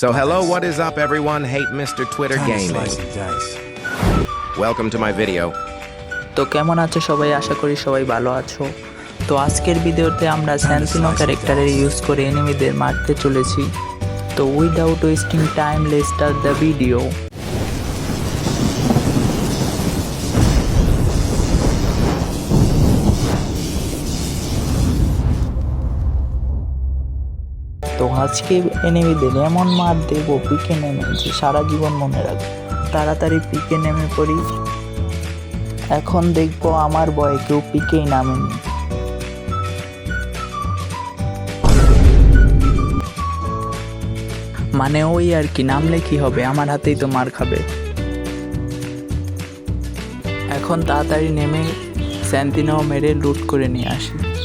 So hello, what is up everyone? Hate Mr. Twitter Gaming. Welcome to my video. তো কেমন আছো সবাই আশা করি সবাই ভালো আছো তো আজকের ভিডিওতে আমরা স্যান্সিনো ক্যারেক্টারের ইউজ করে এনিমিদের মারতে চলেছি তো without wasting time let's start the video তো আজকে এনে এনিমিদের এমন মার দেবো, পিকে নেমে যে সারা জীবন মনে রাখবে। তাড়াতাড়ি পিকে নেমে পড়ি। এখন দেখব আমার বয়ে কেউ পিকেই নামেনি। মানে ওই আর কি, নামলে কি হবে? আমার হাতেই তো মার খাবে। এখন তাড়াতাড়ি নেমে স্যান্তিনো মেরে লুট করে নিয়ে আসি।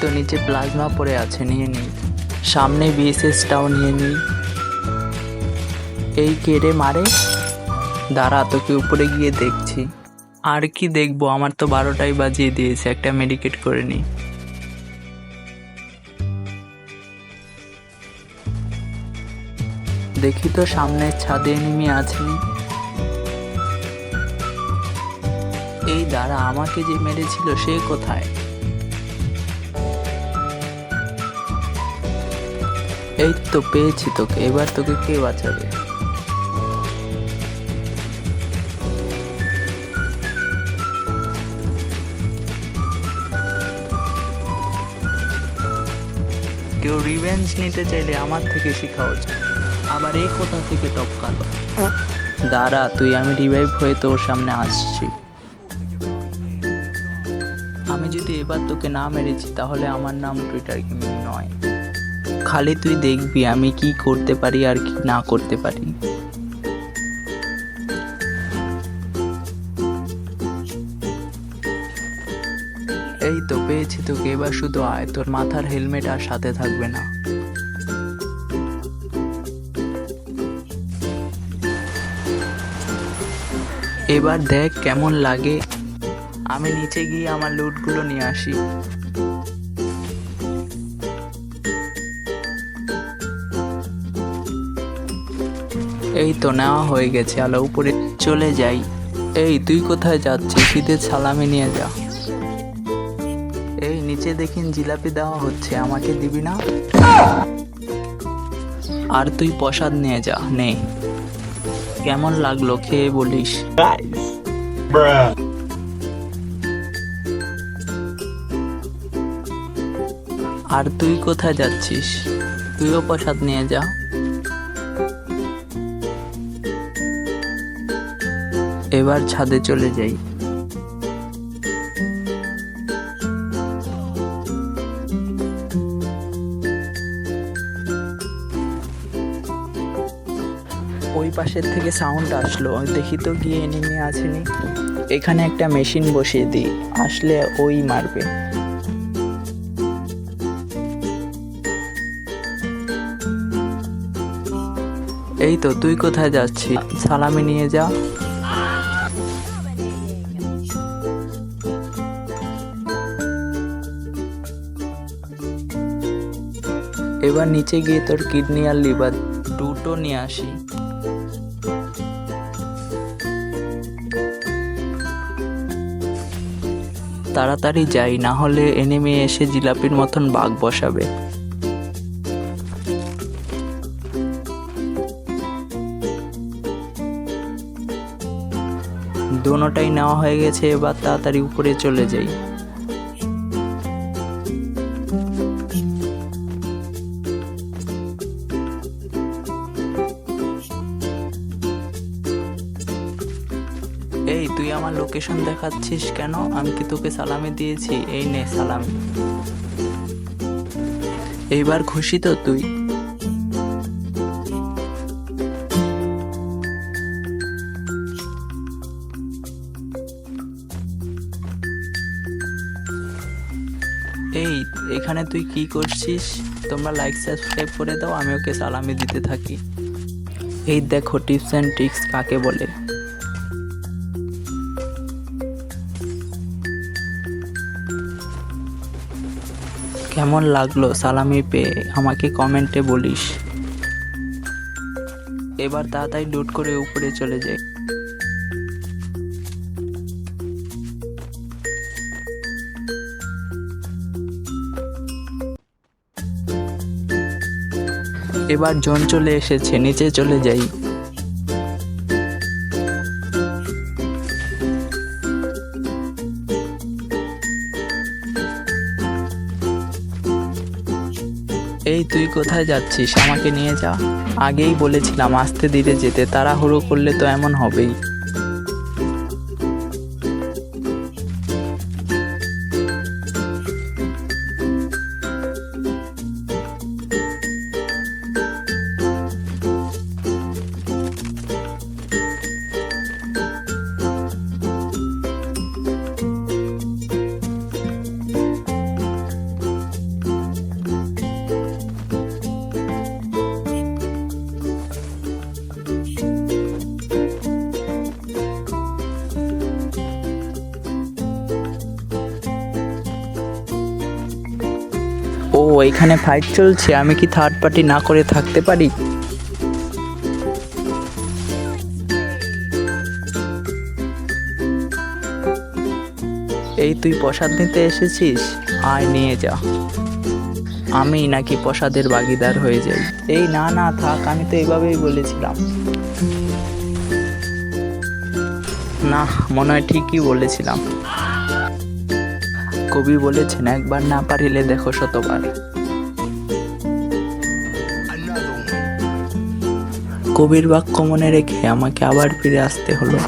তো নিচে প্লাজমা পড়ে আছে, নিয়ে নিই সামনে বিএসএসটাও নিয়ে নিই এই কেড়ে মারে দাঁড়া, তোকে উপরে গিয়ে দেখছি। আর কি দেখব? আমার তো বারোটাই বাজিয়ে দিয়েছে, একটা মেডিকেট করে নিই দেখি তো সামনের ছাদে এনিমি আছে। এই দাঁড়া, আমাকে যে মেরেছিল সে কোথায়? এই তো পেয়েছি তোকে, এবার তোকে কে বাঁচাবে? কেউ রিভেঞ্জ নিতে চাইলে আমার থেকে শেখা উচিত আবার এই কোথা থেকে টপকালো? দাঁড়া, তুই আমি রিভাইভ হয়ে তোর সামনে আসছি। আমি যদি এবার তোকে না মেরেছি, তাহলে আমার নাম টুইটার গেমিং নয়। খালি তুই দেখবি আমি কি করতে পারি আর কি না করতে পারি। এই তো পেয়েছি তোকে, এবার শুধু আয়, তোর মাথার হেলমেট আর সাথে থাকবে না। এবার দেখ কেমন লাগে। আমি নিচে গিয়ে আমার লুটগুলো নিয়ে আসি। এই তো নেওয়া হয়ে গেছে, আলো উপরে চলে যাই। এই, তুই কোথায় যাচ্ছিস? শীতের সালামি নিয়ে যা। এই, নিচে দেখিন জিলাপি দেওয়া হচ্ছে, আমাকে দিবি না? আর তুই প্রসাদ নিয়ে যা, নে। কেমন লাগল খেয়ে বলিস? আর তুই কোথায় যাচ্ছিস? তুইও প্রসাদ নিয়ে যা। এবার ছাদে চলে যাই। ওই পাশের থেকে সাউন্ড আসলো। দেখি তো গিয়ে এনিমি আসেনি। এখানে একটা মেশিন বসিয়ে দিই। আসলে ওই মারবে। এই তো, তুই কোথায় যাচ্ছিস? সালামি নিয়ে যা। এবার নিচে গিয়ে তোর কিডনি আর লিভার দুটো নিয়ে আসি। তাড়াতাড়ি যাই, না হলে এনিমি এসে জিলাপির মতন বাঘ বসাবে। দোনোটাই নেওয়া হয়ে গেছে, এবার তাড়াতাড়ি উপরে চলে যাই। লোকেশন দেখাচ্ছিস কেন? আমি কি তোকে সালামি দিয়েছি? এই নে, সালাম। এইবার খুশি তো তুই? এই, এখানে তুই কি করছিস? তোমরা লাইক সাবস্ক্রাইব করে দাও, আমি ওকে সালামি দিতে থাকি। এই দেখো টিপস অ্যান্ড ট্রিক্স কাকে বলে। কেমন লাগল সালামি পেয়ে আমাকে কমেন্টে বলিস। এবার তাড়াতাড়ি লুট করে উপরে চলে যাই। এবার জন চলে এসেছে, নিচে চলে যাই। তুই কোথায় যাচ্ছিস? আমাকে নিয়ে যা। আগেই বলেছিলাম, আসতে ধীরে যেতে। তাড়াহুড়ো করলে তো এমন হবেই। ও এখানে ফাইট চলছে, আমি কি থার্ড পার্টি না করে থাকতে পারি? এই তুই প্রসাদ নিতে এসেছিস? আয়, নিয়ে যা। আমি নাকি প্রসাদের বাগিদার হয়ে যাই। এই না না, থাক, আমি তো এইভাবেই বলেছিলাম। না, মনে হয় ঠিকই বলেছিলাম। কবি বলেছেন, একবার না পারিলে দেখো শতবার। কবির বাক্য মনে রেখে আমাকে আবার ফিরে আসতে হলো।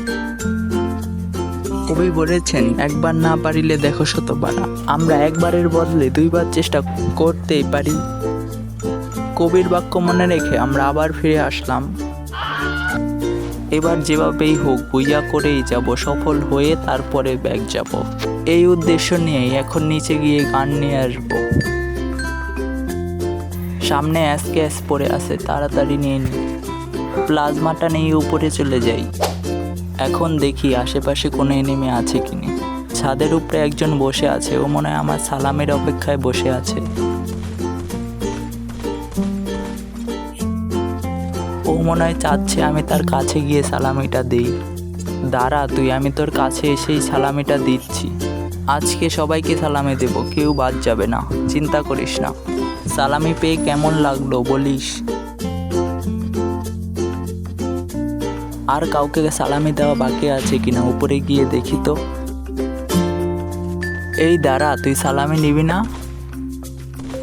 কবি বলেছেন, একবার না পারিলে দেখো শতবার। আমরা একবারের বদলে দুইবার চেষ্টা করতেই পারি। কবির বাক্য মনে রেখে আমরা আবার ফিরে আসলাম। এবার যেভাবেই হোক বুইয়া করেই যাব, সফল হয়ে তারপরে ব্যাগ যাব। এই উদ্দেশ্য নিয়েই এখন নিচে গিয়ে গান নিয়ে আসব। সামনে অ্যাস ক্যাস পড়ে আছে, তাড়াতাড়ি নিয়ে নি। প্লাজমাটা নিয়ে উপরে চলে যাই। এখন দেখি আশেপাশে কোনো এনিমে আছে কিনা। ছাদের উপরে একজন বসে আছে, ও মনে হয় আমার সালামের অপেক্ষায় বসে আছে। ও মনে হয় চাচ্ছে, আমি তার কাছে গিয়ে সালামিটা দিই। দাঁড়া তুই, আমি তোর কাছে এসেই সালামিটা দিচ্ছি। আজকে সবাইকে সালামি দেব, কেউ বাদ যাবে না, চিন্তা করিস না। সালামি পেয়ে কেমন লাগল বলিস? আর কাউকে সালামি দেওয়া বাকি আছে কিনা, উপরে গিয়ে দেখি তো। এই দাঁড়া, তুই সালামি নিবি না?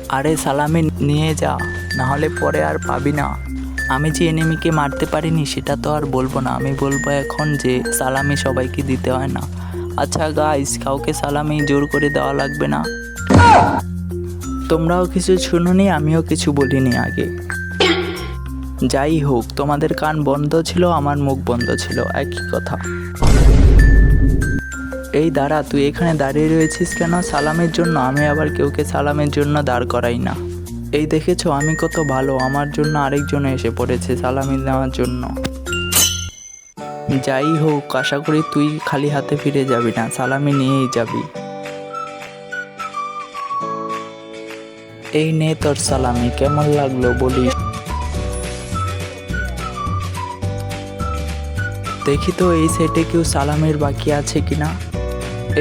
আরে সালামি নিয়ে যা, নাহলে পরে আর পাবি না। আমি যে এনিমিকে মারতে পারিনি, সেটা তো আর বলব না। আমি বলব এখন যে, সালামি সবাইকে দিতে হয় না। আচ্ছা গাইস কাউকে সালামি জোর করে দেওয়া লাগবে না। তোমরাও কিছু শুনুনি, আমিও কিছু বলিনি আগে। যাই হোক, তোমাদের কান বন্ধ ছিল, আমার মুখ বন্ধ ছিল, একই কথা। এই দাঁড়া, তুই এখানে দাঁড়িয়ে রয়েছিস কেন? সালামের জন্য, আমি আবার কেউকে সালামের জন্য দাঁড় করাই না। এই দেখেছ, আমি কত ভালো, আমার জন্য আরেকজন এসে পড়েছে সালামি নেওয়ার জন্য। যাই হোক, আশা করি তুই খালি হাতে ফিরে যাবি না, সালামি নিয়েই যাবি। এই নে তোর সালামি, কেমন লাগল বলিস দেখি তো এই সেটে কেউ সালামের বাকি আছে কিনা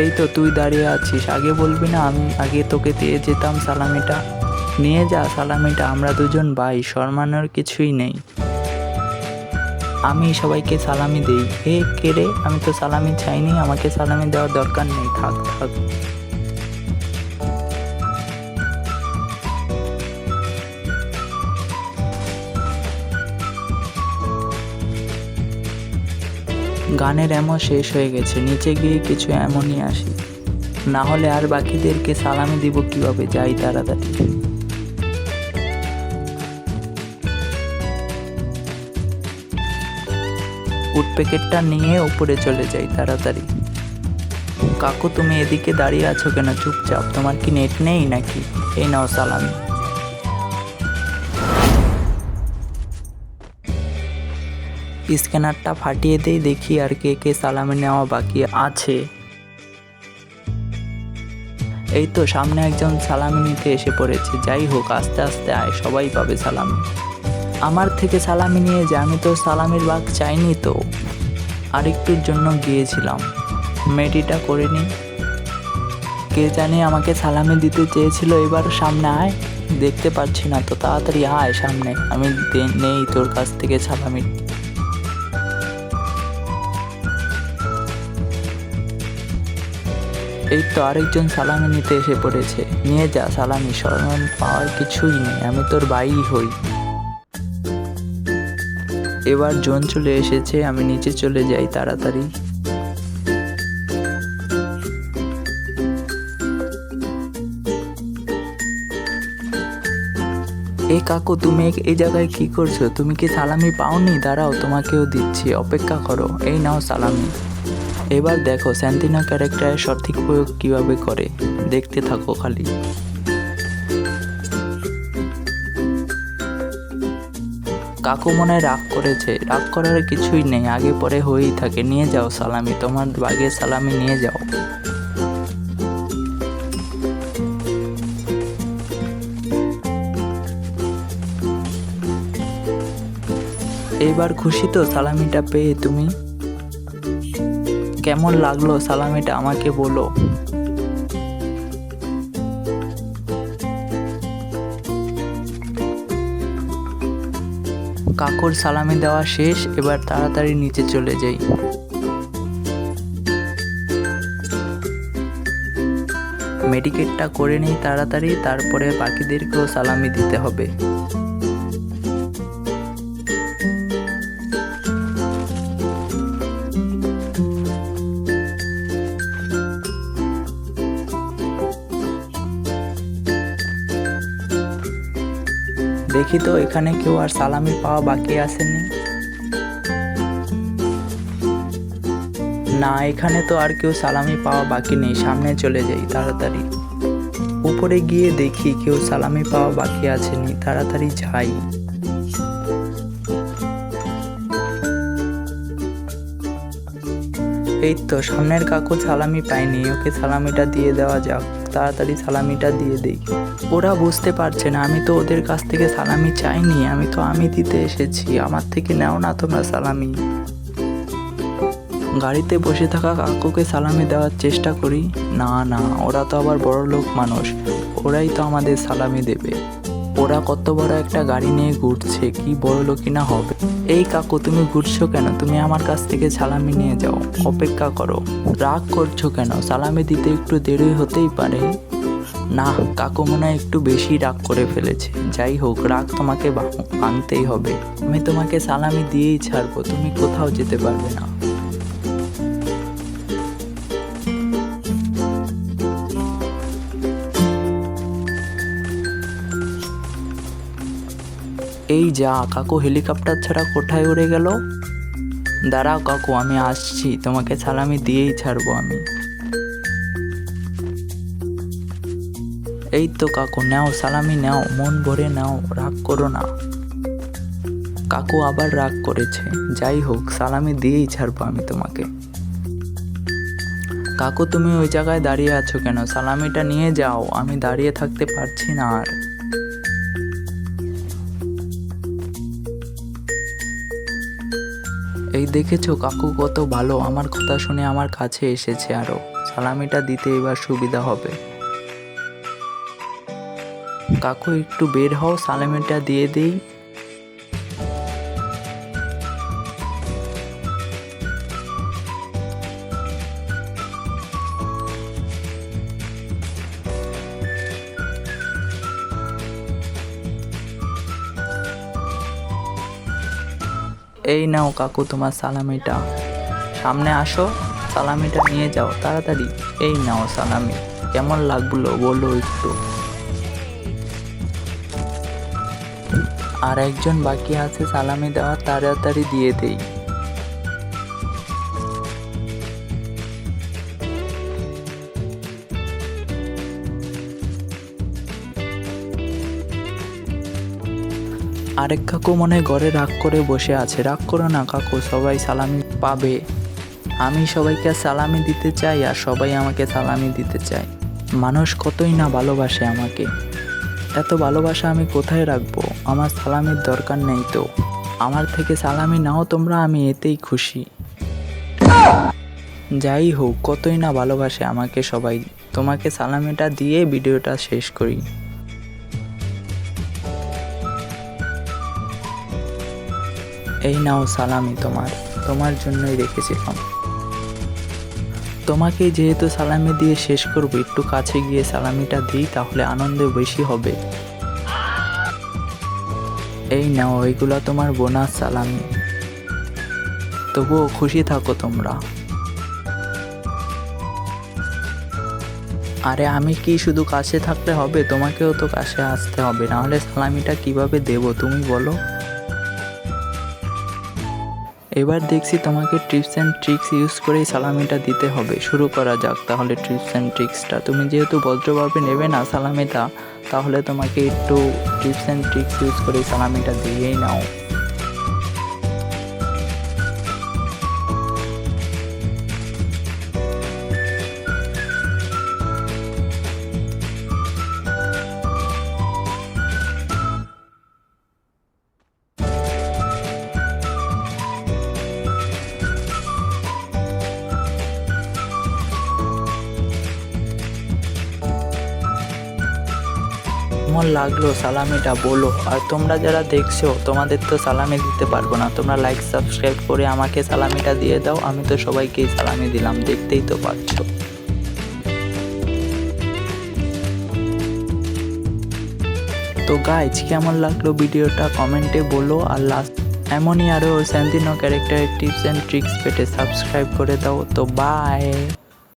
এই তো তুই দাঁড়িয়ে আছিস, আগে বলবি না আমি, আগে তোকে দিয়ে যেতাম সালামিটা। নিয়ে যা, সালামিটা। আমরা দুজন ভাই, শর্মানোর কিছুই নেই। আমি সবাইকে সালামি দেই। হে, কে রে? আমি তো সালামি চাইনি, আমাকে সালামি দেওয়ার দরকার নেই। থাক থাক। গানের এমন শেষ হয়ে গেছে। নিচে গিয়ে কিছু এমনই আসি। না হলে আর বাকিদেরকে সালামি দিব কীভাবে? যাই তাড়াতাড়ি। উড প্যাকেটটা নিয়ে উপরে চলে যাই তাড়াতাড়ি। কাকু, তুমি এদিকে দাঁড়িয়ে আছো কেন? চুপচাপ। তোমার কি নেট নেই নাকি? এই নাও সালামি। স্ক্যানারটা ফাটিয়ে দেই, দেখি আর কে কে সালামি নেওয়া বাকি আছে। এই তো, সামনে একজন সালামি নিতে এসে পড়েছে। যাই হোক, আস্তে আস্তে আয়, সবাই পাবে সালামি। আমার থেকে সালামি নিয়ে যে আমি তো সালামির বাঘ চাইনি তো। আরেকটুর জন্য গিয়েছিলাম। মেডিটা করে নি। কে জানে আমাকে সালামি দিতে চেয়েছিল, এবার সামনে আয়। দেখতে পাচ্ছি না তো, তাড়াতাড়ি আয় সামনে। আমি নেই তোর কাছ থেকে সালামি। এই তো আরেকজন সালামি নিতে এসে পড়েছে। নিয়ে যা সালামি স্মরণ পাওয়ার কিছুই নেই, আমি তোর বাই হই। এবার জোন চলে এসেছে, আমি নিচে চলে যাই তাড়াতাড়ি। এই কাকু, তুমি এ- এই জায়গায় কি করছ? তুমি কি সালামি পাওনি? দাঁড়াও, তোমাকেও দিচ্ছি, অপেক্ষা করো। এই নাও সালামি। এবার দেখো, স্যান্তিনা ক্যারেক্টারের সঠিক প্রয়োগ কীভাবে করে? দেখতে থাকো খালি। কাকু মনে হয় রাগ করেছে। রাগ করার কিছুই নেই, আগে পরে হয়েই থাকে। নিয়ে যাও সালামি, তোমার বাগের সালামি নিয়ে যাও। এবার খুশি তো সালামিটা পেয়ে তুমি? কেমন লাগল সালামিটা আমাকে বলো। কাকুর সালামি দেওয়া শেষ, এবার তাড়াতাড়ি নিচে চলে যাই। মেডিকেটটা করে নিই তাড়াতাড়ি, তারপরে বাকিদেরকেও সালামি দিতে হবে। দেখি তো, এখানে কেউ আর সালামি পাওয়া বাকি আসেনি। না, এখানে তো আর কেউ সালামি পাওয়া বাকি নেই, সামনে চলে যাই তাড়াতাড়ি। উপরে গিয়ে দেখি কেউ সালামি পাওয়া বাকি আসেনি, তাড়াতাড়ি যাই। এই তো সামনের কাকু সালামি পায়নি, ওকে সালামিটা দিয়ে দেওয়া যাক, তাড়াতাড়ি সালামিটা দিয়ে দেই। ওরা বুঝতে পারছে না, আমি তো ওদের কাছ থেকে সালামি চাইনি, আমি তো আমি দিতে এসেছি, আমার থেকে নাও না তোমরা সালামি। গাড়িতে বসে থাকা কাকুকে সালামি দেওয়ার চেষ্টা করি। না না, ওরা তো আবার বড় লোক মানুষ, ওরাই তো আমাদের সালামি দেবে। ওরা কত বড় একটা গাড়ি নিয়ে ঘুরছে, কি বড় লোকই না হবে? এই কাকু, তুমি ঘুরছো কেন? তুমি আমার কাছ থেকে সালামি নিয়ে যাও, অপেক্ষা করো। রাগ করছ কেন? সালামি দিতে একটু দেরি হতেই পারে। না, কাকু মনে একটু বেশি রাগ করে ফেলেছে। যাই হোক, রাগ তোমাকে ভাঙতেই হবে। আমি তোমাকে সালামি দিয়েই ছাড়বো, তুমি কোথাও যেতে পারবে না। এই যা, কাকু হেলিকপ্টার ছাড়া কোথায় উড়ে গেল? দাঁড়াও কাকু, আমি আসছি, তোমাকে সালামি দিয়েই ছাড়বো আমি। এই তো কাকু, নাও, সালামি নাও, মন ভরে নাও, রাগ করো না। কাকু আবার রাগ করেছে, যাই হোক, সালামি দিয়েই ছাড়বো আমি তোমাকে। কাকু, তুমি ওই জায়গায় দাঁড়িয়ে আছো কেন? সালামিটা নিয়ে যাও, আমি দাঁড়িয়ে থাকতে পারছি না আর। এই দেখেছ কাকু কত ভালো? আমার কথা শুনে আমার কাছে এসেছে আরও। সালামিটা দিতে এবার সুবিধা হবে। কাকু একটু বের হও, সালামিটা দিয়ে দেই। এই নাও কাকু তোমার সালামিটা। সামনে আসো, সালামিটা নিয়ে যাও, তাড়াতাড়ি। এই নাও সালামি। কেমন লাগল বলো একটু। আর একজন বাকি আছে সালামি দেওয়া তাড়াতাড়ি দিয়ে দেই। আরেক কাকু মনে ঘরে রাগ করে বসে আছে। রাগ করো না কাকু, সবাই সালামি পাবে। আমি সবাইকে সালামি দিতে চাই আর সবাই আমাকে সালামি দিতে চায়। মানুষ কতই না ভালোবাসে আমাকে। এত ভালোবাসা আমি কোথায় রাখব? আমার সালামির দরকার নেই তো। আমার থেকে সালামি নাও তোমরা, আমি এতেই খুশি। যাই হোক, কতই না ভালোবাসে আমাকে সবাই। তোমাকে সালামিটা দিয়ে ভিডিওটা শেষ করি। এই নাও সালামি তোমার তোমার জন্যই রেখেছিলাম। তোমাকে যেহেতু সালামি দিয়ে শেষ করব, একটু কাছে গিয়ে সালামিটা দিই, তাহলে আনন্দ বেশি হবে। এই নাও এইগুলা তোমার বোনাস সালামি। তবুও খুশি থাকো তোমরা। আরে আমি কি শুধু কাছে থাকলে হবে? তোমাকেও তো কাছে আসতে হবে, নাহলে সালামিটা কীভাবে দেব তুমি বলো। এবার দেখছি তোমাকে টিপস অ্যান্ড ট্রিক্স ইউজ করেই সালামিটা দিতে হবে। শুরু করা যাক তাহলে টিপস অ্যান্ড ট্রিক্সটা তুমি যেহেতু ভদ্রভাবে নেবে না সালামিটা, তাহলে তোমাকে একটু টিপস অ্যান্ড ট্রিক্স ইউজ করেই সালামিটা দিয়েই নাও। কেমন লাগল? সালামিটা বলো। আর তোমরা যারা দেখছ, তোমাদের তো সালামি দিতে পারব না। তোমরা লাইক সাবস্ক্রাইব করে আমাকে সালামিটা দিয়ে দাও। আমি তো সবাইকেই সালামি দিলাম। দেখতেই তো পাচ্ছো। তো গাইজ কেমন লাগল ভিডিওটা? কমেন্টে বলো। আর লাস্ট এমনই আরও স্যান্তিনো ক্যারেক্টারের টিপস অ্যান্ড ট্রিক্স পেতে সাবস্ক্রাইব করে দাও। তো বাই